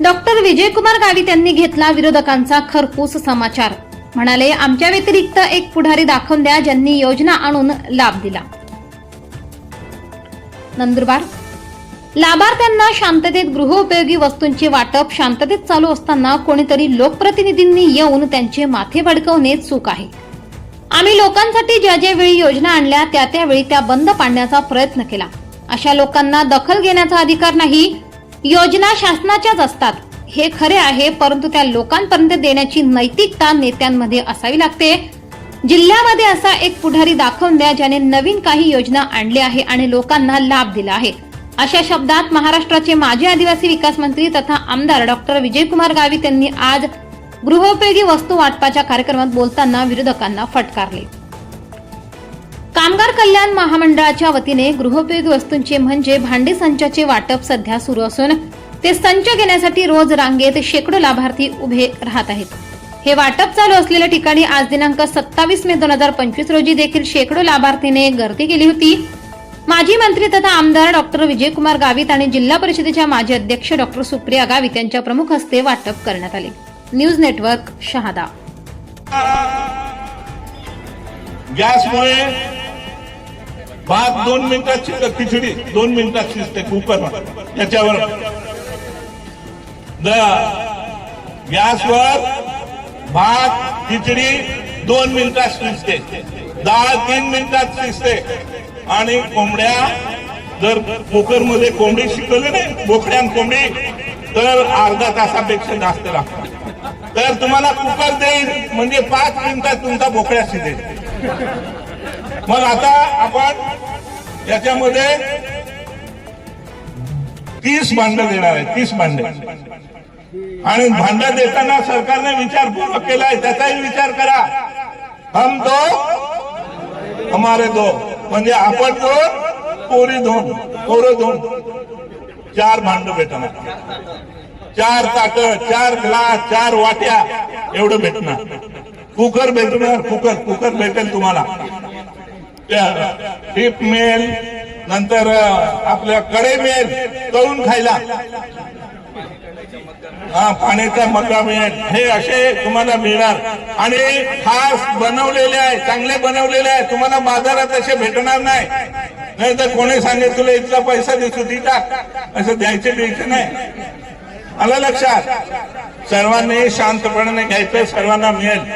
Doctor Vijaykumar Gavit यांनी घेतला विरोधकांचा खरपूस समाचार. म्हणाले आमच्या व्यतिरिक्त एक पुढारी दाखवून द्या ज्यांनी योजना आणून लाभ दिला. नंदुरबार. लाभार्थ्यांना शांततेत गृहोपयोगी वस्तूंचे वाटप शांततेत चालू असताना कोणीतरी लोकप्रतिनिधींनी येऊन त्यांचे माथे भडकवणे चूक आहे. आम्ही लोकांसाठी ज्या ज्या वेळी योजना आणल्या त्या त्यावेळी त्या बंद पाडण्याचा प्रयत्न केला. अशा लोकांना दखल घेण्याचा अधिकार नाही योजना शासनाच्याच असतात. हे खरे आहे परंतु त्या लोकांपर्यंत देण्याची नैतिकता नेत्यांमध्ये असावी लागते. जिल्ह्यामध्ये असा एक पुढारी दाखवून द्या ज्याने नवीन काही योजना आणली आहे आणि लोकांना लाभ दिला आहे. अशा शब्दात महाराष्ट्राचे माजी आदिवासी विकास मंत्री तथा आमदार डॉक्टर विजयकुमार गावित यांनी आज गृहोपयोगी वस्तू वाटपाच्या कार्यक्रमात बोलताना विरोधकांना फटकारले. कामगार कल्याण महामंडळाच्या वतीने गृहोपयोगी वस्तूंचे म्हणजे भांडी संचाचे वाटप सध्या सुरू असून ते संच घेण्यासाठी रोज रांगेत शेकडो लाभार्थी उभे राहत आहेत. हे वाटप चालू असलेल्या ठिकाणी आज दिनांक सत्तावीस मे दोन हजार पंचवीस रोजी देखील शेकडो लाभार्थीने गर्दी केली होती. माजी मंत्री तथा आमदार डॉक्टर विजयकुमार गावित आणि जिल्हा परिषदेच्या माजी अध्यक्ष डॉक्टर सुप्रिया गावित यांच्या प्रमुख हस्ते वाटप करण्यात आले. News network Shahada. गॅसमुळे भात दोन मिनिटात शिजत खिचडी दोन मिनिटात शिजते कुकर याच्यावर द- गॅसवर भात खिचडी दोन मिनिटात शिजते. डाळ तीन मिनिटात शिजते. आणि कोंबड्या जर कुकरमध्ये कोंबडी शिकवली नाही बोकड्यान कोंबडी तर अर्धा तासापेक्षा जास्त लागतात. तर तुम्हाला कुकर देईल म्हणजे पाच मिनिटात तुमचा बोकड्या शिजेल. मग आता आपण याच्यामध्ये तीस भांड देणार आहे तीस भांडे. आणि भांड देताना सरकारने विचारपूर्वक केलाय त्याचाही विचार करा. हम दो हमारे दो. म्हणजे आपण कोण पोरी दोन पोरं दोन. चार भांड भेटणार. चार ताट चार ग्लास चार वाट्या एवढं भेटणार. कुकर भेटणार कुकर कुकर भेटेल तुम्हाला. टिप मिळेल नंतर आपल्या कडे मिळेल तळून खायला. हा पाण्याचा मका मिळेल हे असे तुम्हाला मिळणार. आणि खास बनवलेले आहे चांगले बनवलेले आहे. तुम्हाला बाजारात असे भेटणार नाही. नाही तर कोणी सांगेल तुला इतका पैसा देतो ती टाक असं द्यायचे द्यायचे नाही. आलं लक्षात? सर्वांनी शांतपणाने घ्यायचं सर्वांना मिळेल.